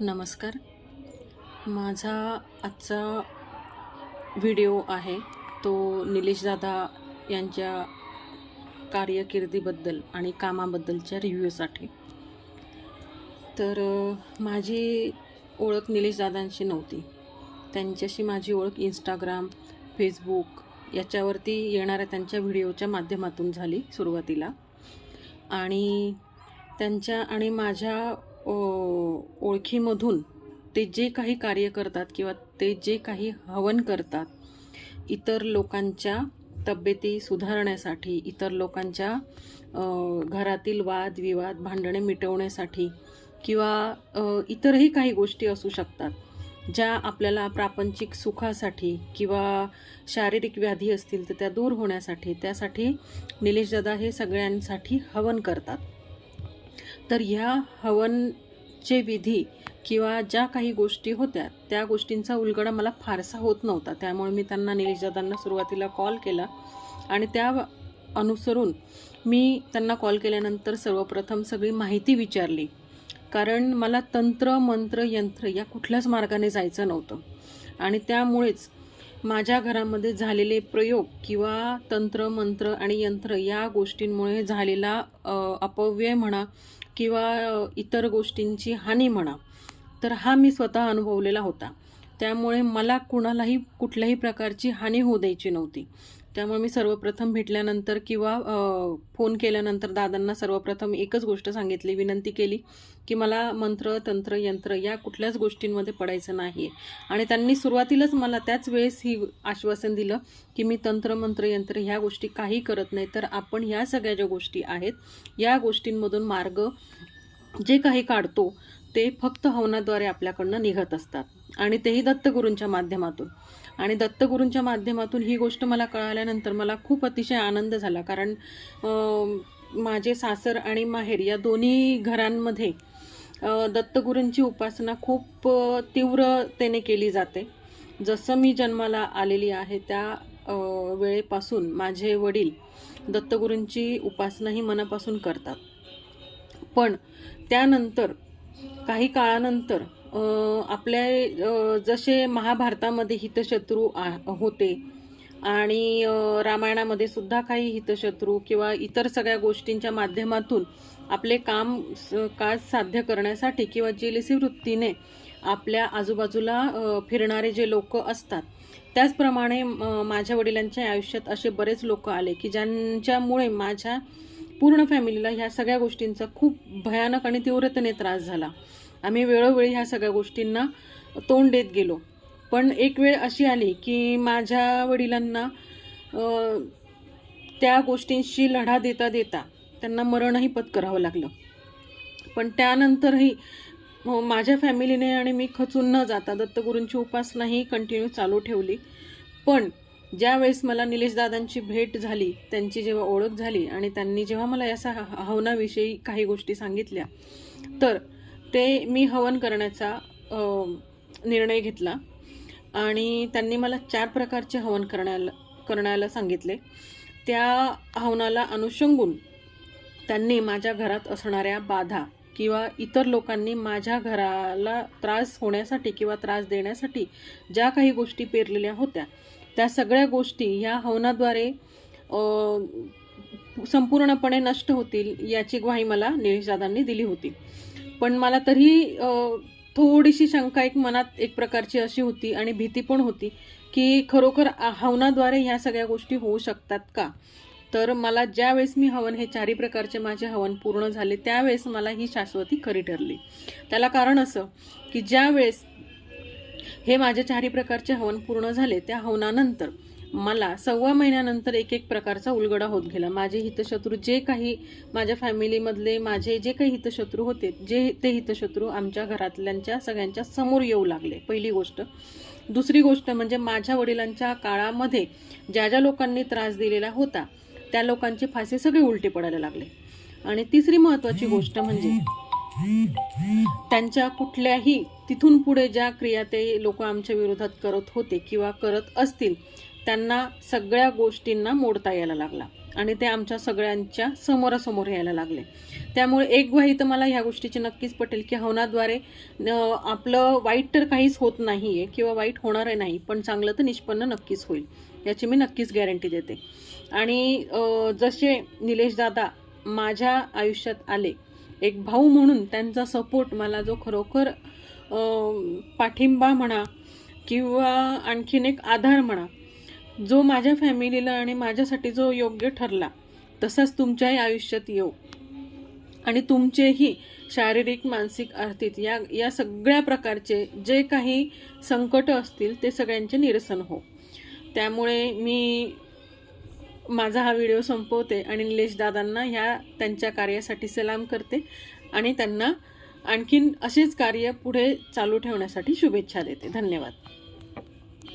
नमस्कार. माझा आजचा व्हिडिओ आहे तो निलेश दादा यांच्या कार्यकिर्दीबद्दल आणि कामाबद्दलच्या रिव्ह्यूसाठी. तर माझी ओळख निलेश दादांशी नव्हती. त्यांच्याशी माझी ओळख इंस्टाग्राम फेसबुक याच्यावरती येणाऱ्या त्यांच्या व्हिडिओच्या माध्यमातून झाली सुरुवातीला. आणि त्यांच्या आणि माझ्या ओळखीमधून ते जे काही कार्य करतात किंवा ते जे काही हवन करतात इतर लोकांच्या तब्येती सुधारण्यासाठी इतर लोकांच्या घरातील घरातील वादविवाद भांडणे मिटवण्यासाठी किंवा इतरही काही गोष्टी असू शकतात ज्या आपल्याला प्रापंचिक सुखासाठी किंवा शारीरिक व्याधी असतील तर त्या दूर होण्यासाठी त्यासाठी निलेश दादा हे सगळ्यांसाठी हवन करतात. तर ह्या हवनचे विधी किंवा ज्या काही गोष्टी होत्या त्या गोष्टींचा उलगडा मला फारसा होत नव्हता. त्यामुळे मी त्यांना निलेशदादांना सुरुवातीला कॉल केला आणि त्या अनुसरून मी त्यांना कॉल केल्यानंतर सर्वप्रथम सगळी माहिती विचारली. कारण मला तंत्र मंत्र यंत्र या कुठल्याच मार्गाने जायचं नव्हतं. आणि त्यामुळेच माझ्या घरामध्ये झालेले प्रयोग किंवा तंत्र मंत्र आणि यंत्र या गोष्टींमुळे झालेला अपव्यय म्हणा किंवा इतर गोष्टींची हानी म्हणा तर हा मी स्वतः अनुभवलेला होता. त्यामुळे मला कुणालाही कुठल्याही प्रकारची हानी होऊ द्यायची नव्हती. त्यामुळे मी सर्वप्रथम भेटल्यानंतर किंवा फोन केल्यानंतर दादांना सर्वप्रथम एकच गोष्ट सांगितली विनंती केली की मला मंत्र तंत्र यंत्र या कुठल्याच गोष्टींमध्ये पडायचं नाही आणि त्यांनी सुरुवातीलाच मला त्याच वेळेस ही आश्वासन दिलं की मी तंत्र मंत्र यंत्र ह्या गोष्टी काही करत नाही तर आपण ह्या सगळ्या ज्या गोष्टी आहेत या गोष्टींमधून मार्ग जे काही काढतो ते फक्त हवनाद्वारे आपल्याकडनं निघत असतात. आणि तेही दत्तगुरूंच्या माध्यमातून. आणि दत्तगुरूंच्या माध्यमातून ही गोष्ट मला कळाल्यानंतर मला खूप अतिशय आनंद झाला. कारण माझे सासर आणि माहेर या दोन्ही घरांमध्ये दत्तगुरूंची उपासना खूप तीव्रतेने केली जाते. जसं मी जन्माला आलेली आहे त्या वेळेपासून माझे वडील दत्तगुरूंची उपासना ही मनापासून करतात. पण त्यानंतर काही काळानंतर आपल्या जसे महाभारतामध्ये हितशत्रू आ होते आणि रामायणामध्ये सुद्धा काही हितशत्रू किंवा इतर सगळ्या गोष्टींच्या माध्यमातून आपले काम स- काज साध्य करण्यासाठी किंवा जेलिसी वृत्तीने आपल्या आजूबाजूला फिरणारे जे लोक असतात त्याचप्रमाणे माझ्या वडिलांच्या आयुष्यात असे बरेच लोक आले की ज्यांच्यामुळे माझ्या पूर्ण फॅमिलीला ह्या सगळ्या गोष्टींचा खूप भयानक आणि तीव्रतेने त्रास झाला. आम्ही वेळोवेळी ह्या सगळ्या गोष्टींना तोंड देत गेलो पण एक वेळ अशी आली की माझ्या वडिलांना त्या गोष्टींशी लढा देता देता त्यांना मरणही पत्करावं लागलं पण त्यानंतरही माझ्या फॅमिलीने आणि मी खचून न जाता दत्तगुरूंची उपासनाही कंटिन्यू चालू ठेवली पण ज्यावेळेस मला निलेश दादांची भेट झाली त्यांची जेव्हा ओळख झाली आणि त्यांनी जेव्हा मला या सा- हवनाविषयी काही गोष्टी सांगितल्या तर ते मी हवन करण्याचा निर्णय घेतला. आणि त्यांनी मला चार प्रकारचे हवन करण्याला करण्याला सांगितले. त्या हवनाला अनुषंगून त्यांनी माझ्या घरात असणाऱ्या बाधा किंवा इतर लोकांनी माझ्या घराला त्रास होण्यासाठी किंवा त्रास देण्यासाठी ज्या काही गोष्टी पेरलेल्या होत्या त्या सगळ्या गोष्टी ह्या हवनाद्वारे संपूर्णपणे नष्ट होतील याची ग्वाही मला निलेशदादांनी दिली होती. पण मला तरी थोडीशी शंका एक मनात एक प्रकारची अशी होती आणि भीती पण होती की खरोखर हवनाद्वारे ह्या सगळ्या गोष्टी होऊ शकतात का? तर मला ज्यावेळेस मी हवन हे चारही प्रकारचे माझे हवन पूर्ण झाले त्यावेळेस मला ही शाश्वती खरी ठरली. त्याला कारण असं की ज्यावेळेस हे माझे चारही प्रकारचे हवन पूर्ण झाले त्या हवनानंतर मला सव्वा महिन्यानंतर एक एक प्रकारचा उलगडा होत गेला. माझे हितशत्रू जे काही माझ्या फॅमिलीमधले माझे जे काही हितशत्रू होते जे ते हितशत्रू आमच्या घरातल्यांच्या सगळ्यांच्या समोर येऊ लागले. पहिली गोष्ट. दुसरी गोष्ट म्हणजे माझ्या वडिलांच्या काळामध्ये ज्या ज्या लोकांनी त्रास दिलेला होता त्या लोकांचे फासे सगळे उलटे पडायला लागले. आणि तिसरी महत्त्वाची गोष्ट म्हणजे त्यांच्या कुठल्याही तिथून पुढे ज्या क्रिया ते लोक आमच्या विरोधात करत होते किंवा करत असतील त्यांना सगळ्या गोष्टींना मोडता यायला लागला. आणि ते आमच्या सगळ्यांच्या समोरासमोर यायला लागले. त्यामुळे एक ग्वाही तर मला ह्या गोष्टीची नक्कीच पटेल की हवनाद्वारे आपलं वाईट तर काहीच होत नाही आहे किंवा वाईट होणार नाही पण चांगलं तर निष्पन्न नक्कीच होईल याची मी नक्कीच गॅरंटी देते. आणि जसे निलेश दादा माझ्या आयुष्यात आले एक भाऊ म्हणून त्यांचा सपोर्ट मला जो खरोखर पाठिंबा म्हणा किंवा आणखीन एक आधार म्हणा जो माझ्या फॅमिलीला आणि माझ्यासाठी जो योग्य ठरला तसाच तुमच्याही आयुष्यात येऊ. आणि तुमचेही शारीरिक मानसिक आर्थिक या या सगळ्या प्रकारचे जे काही संकट असतील ते सगळ्यांचे निरसन हो. त्यामुळे मी माझा हा व्हिडिओ संपवते आणि निलेश दादांना ह्या त्यांच्या कार्यासाठी सलाम करते आणि त्यांना आणखीन असेच कार्य पुढे चालू ठेवण्यासाठी शुभेच्छा देते. धन्यवाद.